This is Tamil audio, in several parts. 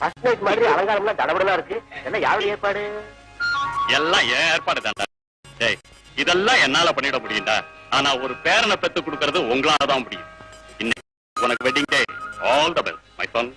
ஃபர்ஸ்ட் நைட் மாதிரி அலங்காரம்லாம் தடபடலா இருக்கு. எல்லாம் யாருடைய ஏற்பாடு? எல்லாம் ஏற்பாடு டேய் இதெல்லாம் என்னால பண்ணிட முடியும்டா. ஆனா ஒரு பேரனை பெத்து கொடுக்கறது உங்களால தான் முடியும். இன்னைக்கு உனக்கு wedding day all the best my son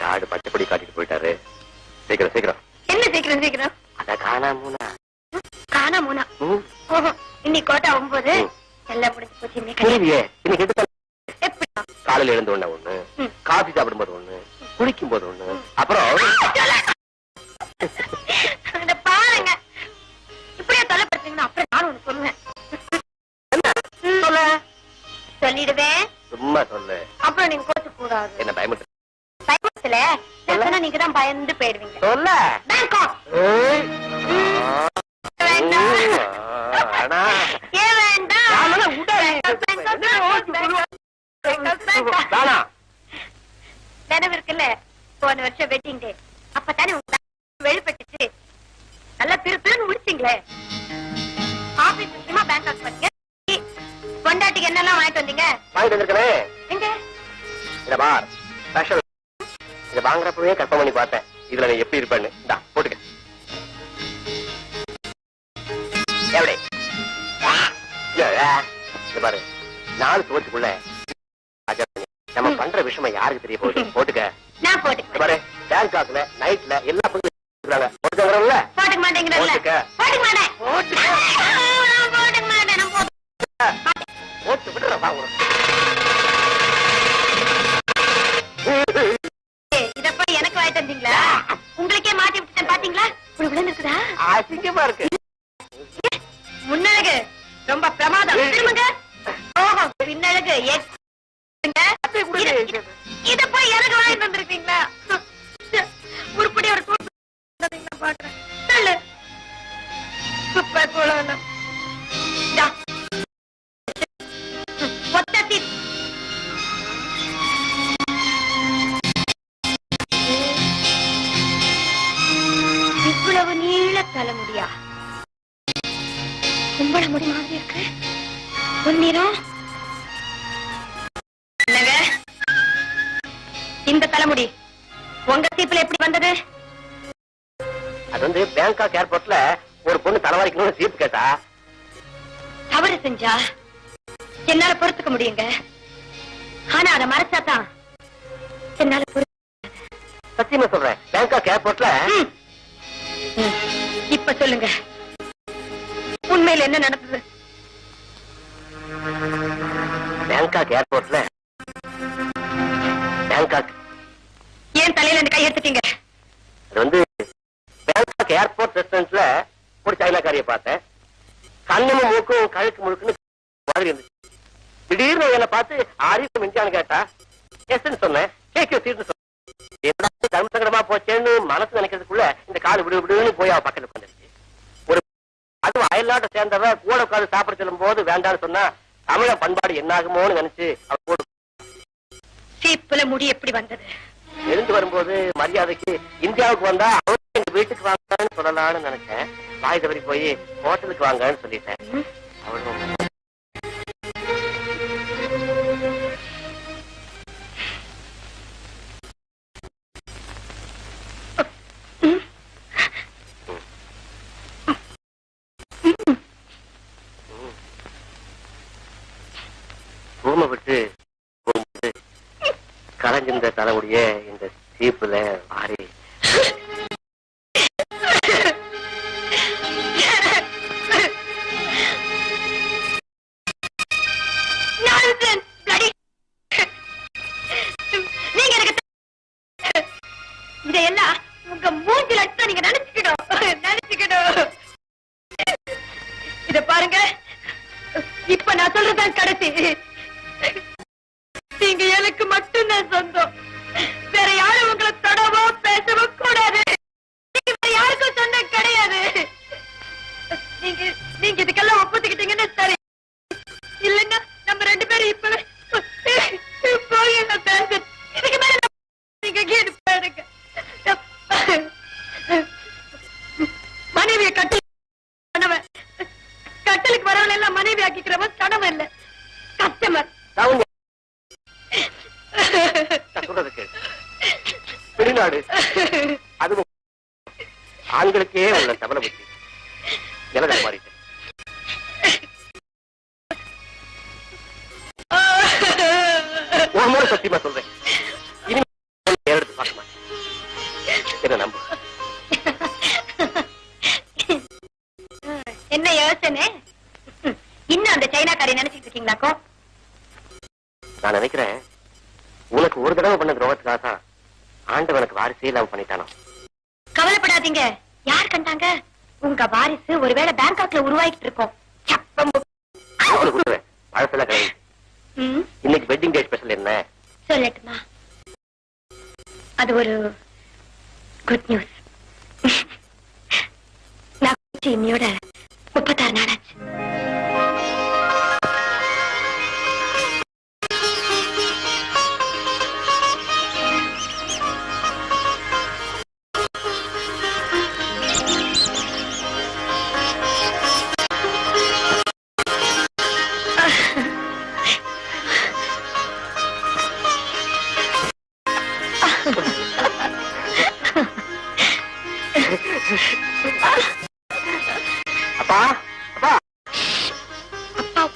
காடு பச்சைப்படி காட்டிட்டு போயிட்டாரு. சீக்கிரம் சீக்கிரம். என்ன சீக்கிரம் சீக்கிரம்? அத காணாமூனா காணாமூனா ம், ஓஹோ இன்னைக்கு கோட்டை ஒன்பது. ம். எல்லாம் முடிஞ்சு போச்சு இன்னைக்கு காலையில எழுந்த உடனே ஒண்ணு. காபி சாப்பிடும்போது ஒண்ணு குளிக்கும் போது ஒண்ணு அப்புறம் பாருங்க. இப்படியே தொலைப்படுத்தீங்கன்னா அப்புறம் நானும் ஒண்ணு சொல்லுவேன். சொல்ல? சொல்லிடுவேன் சும்மா சொல்லு. அப்புறம் நீங்க கோச்சு கூடாது. என்ன பயமுட்டு சொன்னா நீங்க தான் பயந்து போயிடுவீங்க. சொல்ல. பேங்காக் வேண்டாம் நாமெல்லாம் உடாது. Bangkok, Bangkok, Bangkok, Bangkok, Bangkok. தானா நினைவு இருக்குல்ல போன வருஷம் வெட்டிங் டே அப்பதானே உங்க வெளிப்பட்டுச்சு. நல்லா திரு திருன்னு முடிச்சிங்களே. ஆபீஸ் விஷயமா பேங்காக் பண்ணீங்க பொண்டாட்டிக்கு என்னெல்லாம் வாங்கிட்டு வந்தீங்க? வாங்கிட்டு வந்திருக்கனே. எங்க? இத பார். ஸ்பெஷல் இத வாங்குறப்பவே கற்பனை பண்ணி பார்த்தேன். இதுல நீ எப்படி இருப்பேன்னு. இந்தா போட்டுக்க. எப்படி? பாரு. நாலு சுவத்துக்குள்ள நம்ம பண்ற விஷயம் யாருக்கு தெரிய போகுது? போட்டுக்க. நான் போட்டுக்க பாரு பேங்காக்ல நைட்ல எல்லா பொண்ணுங்க போட்டுக்கறோம்ல போட்டுக்க மாட்டேங்கிறல்ல போட்டுக்க. போட்டுக்க. மாட்டேன். போட்டுக்க. நான் போட்டுக்க மாட்டேன் நான் போட்டுக்க போட்டு விடுற பாக்குறோம் ஏய், இத போய் எனக்கு வாங்கிட்டு வந்தீங்களா? உங்களுக்கே மாட்டி விட்டுட்டேன் பாத்தீங்களா? உங்களுக்கு இருக்குதா அசிங்கமா இருக்கு. உங்க சீப்புல எப்படி வந்தது? அது வந்து பேங்காக் ஏர்போர்ட்ல ஒரு பொண்ணு தலைவாரிக்கணும்னு சீப்பு கேட்டா. தவறு செஞ்சா என்னால பொறுத்துக்க முடியுங்க. ஆனா அதை மறைச்சாதான் என்னால சத்தியமா சொல்றேன். பேங்காக் ஏர்போர்ட்ல. இப்ப சொல்லுங்க. உண்மையில என்ன நடந்தது? பேங்காக் ஏர்போர்ட்ல பேங்காக் ஏன் தலையில இருந்து கை எடுத்துட்டீங்க? அது வந்து பேங்காக் ஏர்போர்ட் ரெஸ்டாரண்ட்ல ஒரு சைனாக்காரிய பார்த்தேன். கண்ணும் மூக்கும் கழுக்கு முழுக்குன்னு மாதிரி இருந்துச்சு. திடீர்னு என்ன பார்த்து ஆரியம் மிஞ்சான்னு கேட்டா? எஸ்ன்னு சொன்னேன். கேக்கு சீர்னு சொன்னேன். என்னடா இது தர்ம சங்கடமா போச்சேன்னு மனசு நினைக்கிறதுக்குள்ள இந்த கால் விடு விடுன்னு போய் அவ பக்கத்துல உட்காந்துருச்சு. ஒரு அதுவும் அயல்நாட்டை சேர்ந்தவ கூட உட்காந்து சாப்பிட சொல்லும் போது வேண்டாம்னு சொன்னா தமிழ பண்பாடு என்னாகுமோன்னு நினைச்சு அவ கூட சீப்புல முடி எப்படி வந்தது? எழுந்து வரும்போது மரியாதைக்கு இந்தியாவுக்கு வந்தா அவங்க எங்க வீட்டுக்கு வாங்கன்னு சொல்லலாம்னு நினைச்சேன். வாய் தவறி போய் ஹோட்டலுக்கு வாங்கன்னு சொல்லிட்டேன். அவ்வளவு. அவளும் ரூமை விட்டு போகும்போது கலைஞ்சிருந்த தலைமுடிய இதையெல்லாம் உங்க மூஞ்சில அடிச்சா நீங்க நினைச்சுக்கணும். நினைச்சுக்கணும். இத பாருங்க. இப்ப நான் சொல்றதுதான் கடைசி. நீங்க எனக்கு மட்டும்தான் சொந்தம். வேற யாரும் உங்களை தொடவோ பேசவோ கூடாது. நீங்க யாருக்கும் சொன்ன கிடையாது. நீங்க நீங்க இதுக்கெல்லாம் ஒப்புத்துக்கிட்டீங்கன்னு சரி. ஆண்களுக்கே உள்ள தவளை புத்தி ஜனதா மாறிட்டு ஒரு முறை சத்தியமா சொல்றேன். இனி எடுத்து பார்க்க மாட்டேன். என்ன நம்பு? என்ன யோசனை? இன்னும் அந்த சைனாக்காரி நினைச்சிட்டு இருக்கீங்களாக்கோ? நான் நினைக்கிறேன் உனக்கு ஒரு தடவை பண்ண துரோகத்துக்காக தான் ஆண்டவனுக்கு வாரிசே இல்லாம பண்ணிட்டானோ கவலைப்படாதீங்க. யார் கண்டாங்க? உங்க வாரிசு ஒருவேளை பேங்காக்ல உருவாக்கிட்டு இருக்கோம். பழசெல்லாம் கிடையாது. இன்னைக்கு வெட்டிங் டே ஸ்பெஷல் என்ன? சொல்லட்டுமா? அது ஒரு குட் நியூஸ் நான் இன்னையோட முப்பத்தாறு நாளாச்சு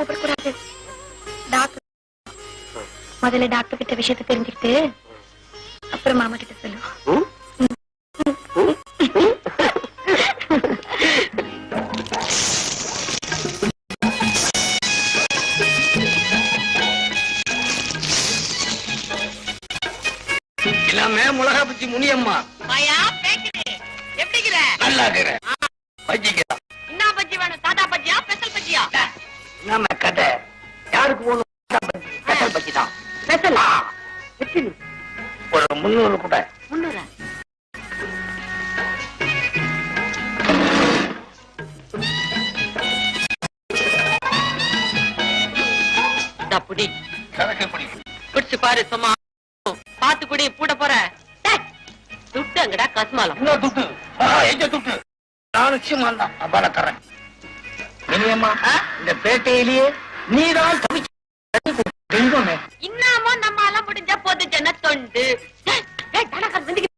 அப்பா கூப்பிடக்கூடாது டாக்டர் முதல்ல டாக்டர் கிட்ட விஷயத்தை தெரிஞ்சுக்கிட்டு அப்புறம் மாமா கிட்ட சொல்லு ம்? ம்? ம்? எல்லாமே மிளகா பச்சி முனியம்மா நல்லா இருக்கிறேன் முந்நூறு கூட. முன்னூறு புடி. குடிச்சு பாரு சும்மா. பாத்து குடி பூட போற. துட்டு அங்கடா கஸ்மாலம் துட்டு? எங்க துட்டு? நான் நிச்சயமா தான் அப்பால தரேன் முனியம்மா இந்த பேட்டையிலேயே நீதான் தவிச்சு தெய்வமே நம்ம எல்லாம் முடிஞ்சா போது ஜன தொண்டு 하나 가면 되겠다.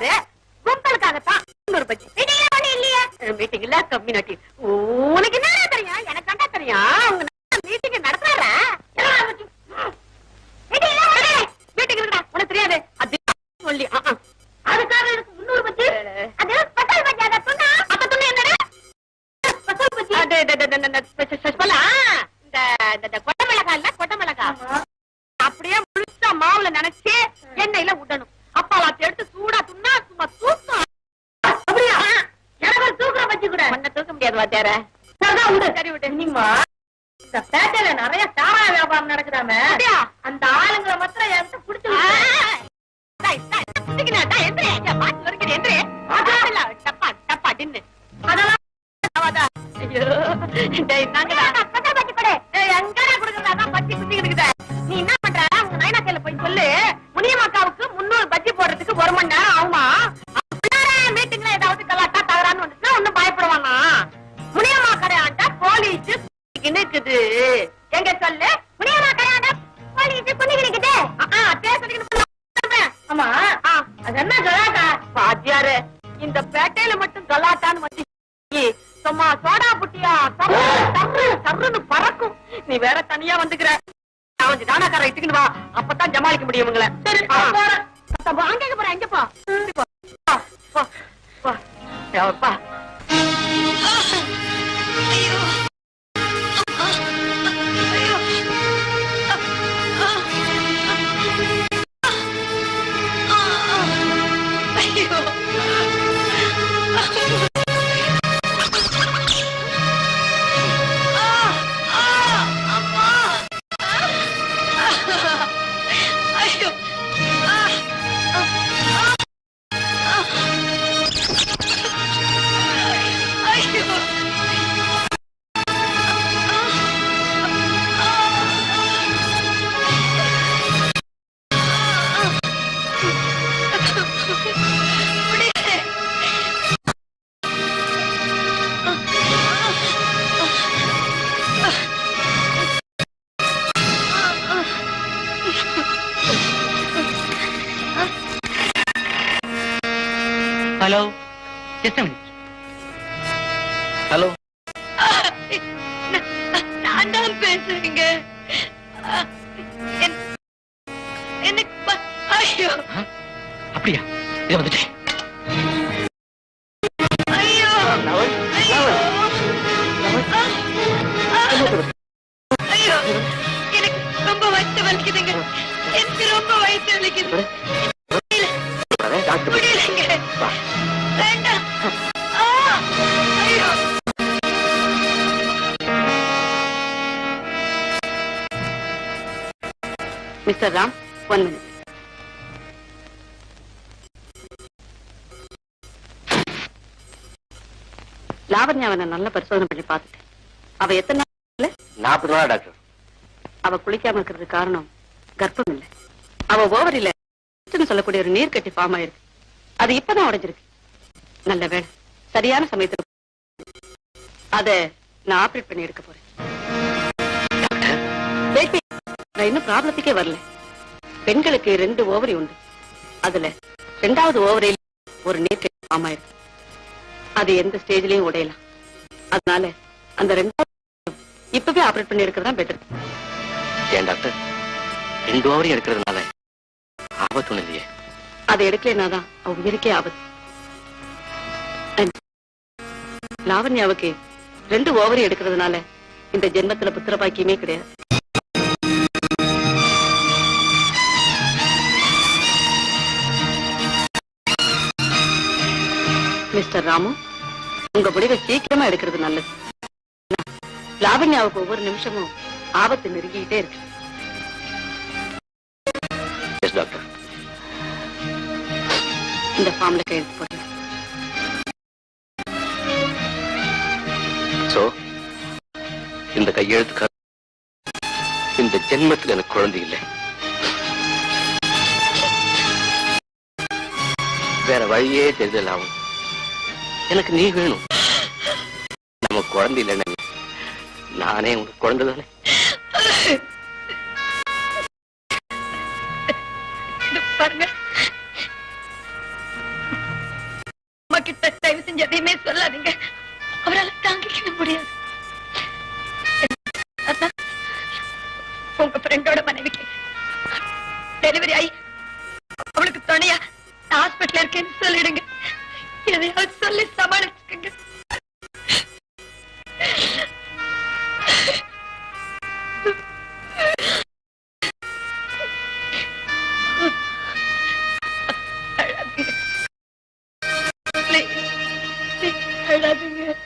நடத்துறாரு கும்பலுக்காகத்தான் முன்னூறு பஜ்ஜி. மீட்டிங்ல ஒண்ணு இல்லையே? மீட்டிங்ல கம்யூனிட்டி உனக்கு என்ன தெரியும்? எனக்கு கண்டா தெரியும். உங்க மீட்டிங் நடத்துறாரா? மீட்டிங் இருக்கா உனக்கு தெரியாது. அது சொல்லி ஆ, ஆ. அதுக்காக எனக்கு முன்னூறு பஜ்ஜி. அது ஸ்பெஷல் அதை அது ஆ, இந்த கொட்டை இல்ல கொட்டை மிளகாய் அப்படியே முழுசா மாவுல நினைச்சு எண்ணெயில விடணும் அப்பாலாத்தி எடுத்து வாத்தியார விடு சரி விடு. நீமா இந்த பேட்டையில நிறைய சாராய வியாபாரம் நடக்குதாமே? அந்த ஆளுங்களை மாத்திரம் என்கிட்ட புடிச்சு நீ இந்த பேட்டையில மட்டும் கலாட்டான்னு வந்து சும்மா சோடா புட்டியா தர்ருன்னு பறக்கும். நீ வேற தனியா வந்துக்கிற. வந்து தானாக்கார இட்டுக்கிட்டு வா. அப்பதான் ஜமாளிக்க முடியும் உங்களை. சரி அங்க போறேன். எங்க ஹலோ. நான் தான் பேசுறீங்க. என்- எனக்கு ஐயோ. அப்படியா? இதை வந்துட்டேன். ஐயோ. Lavan, mister Ram one minute லாவண்யாவை நான் நல்ல பரிசோதனை பண்ணி பார்த்துட்டேன். அவ எத்தனை நாள் நாற்பது நாள் டாக்டர். அவ குளிக்காம இருக்கிறதுக்கு காரணம் கர்ப்பம் இல்ல. அவ ஓவரில சொல்லக்கூடிய ஒரு நீர் கட்டி ஃபார்ம் ஆயிருக்கு. அது இப்பதான் உடைஞ்சிருக்கு. நல்ல வேலை சரியான சமயத்துல அத நான் ஆபரேட் பண்ணி எடுக்க போறேன். நான் இன்னும் ப்ராப்ளத்துக்கே வரல. பெண்களுக்கு ரெண்டு ஓவரி உண்டு. அதுல ரெண்டாவது ஓவரில் ஒரு நீர் ஃபார்ம் ஆயிருக்கு அது எந்த ஸ்டேஜ்லயும் உடையலாம். அதனால அந்த ரெண்டாவது இப்பவே ஆபரேட் பண்ணி எடுக்கிறது பெட்டர் ஏன் டாக்டர்? ரெண்டு ஓவரையும் எடுக்கிறதுனால ஆபத்து இல்லையே. அதை எடுக்கலைனாதான் அவ உயிருக்கே ஆபத்து. லாவண்யாவுக்கு ரெண்டு ஓவரி எடுக்கிறதுனால இந்த ஜென்மத்துல புத்திர பாக்கியமே கிடையாது. மிஸ்டர் ராமு உங்க முடிவை சீக்கிரமா எடுக்கிறது நல்லது. லாவண்யாவுக்கு ஒவ்வொரு நிமிஷமும் ஆபத்து நெருங்கிட்டே இருக்கு. டாக்டர் இந்த ஃபார்ம்ல கையெழுத்து சோ இந்த கையெழுத்து இந்த ஜென்மத்தில் எனக்கு குழந்தை இல்லை. வேற வழியே ஆகும் எனக்கு நீ வேணும். நம்ம குழந்தை இல்லைன்னு நானே உனக்கு குழந்தை தானே. பாருங்க. அம்மா கிட்ட தயவு செஞ்சு எதையுமே சொல்லாதீங்க. அவரால் தாங்கிக்க முடியாது. உங்க ஃப்ரெண்டோட மனைவிக்கு டெலிவரி ஆகி அவளுக்கு துணையா ஹாஸ்பிட்டல் இருக்கேன்னு சொல்லிடுங்க. எதையாவது சொல்லி சமாளிச்சுக்கங்க.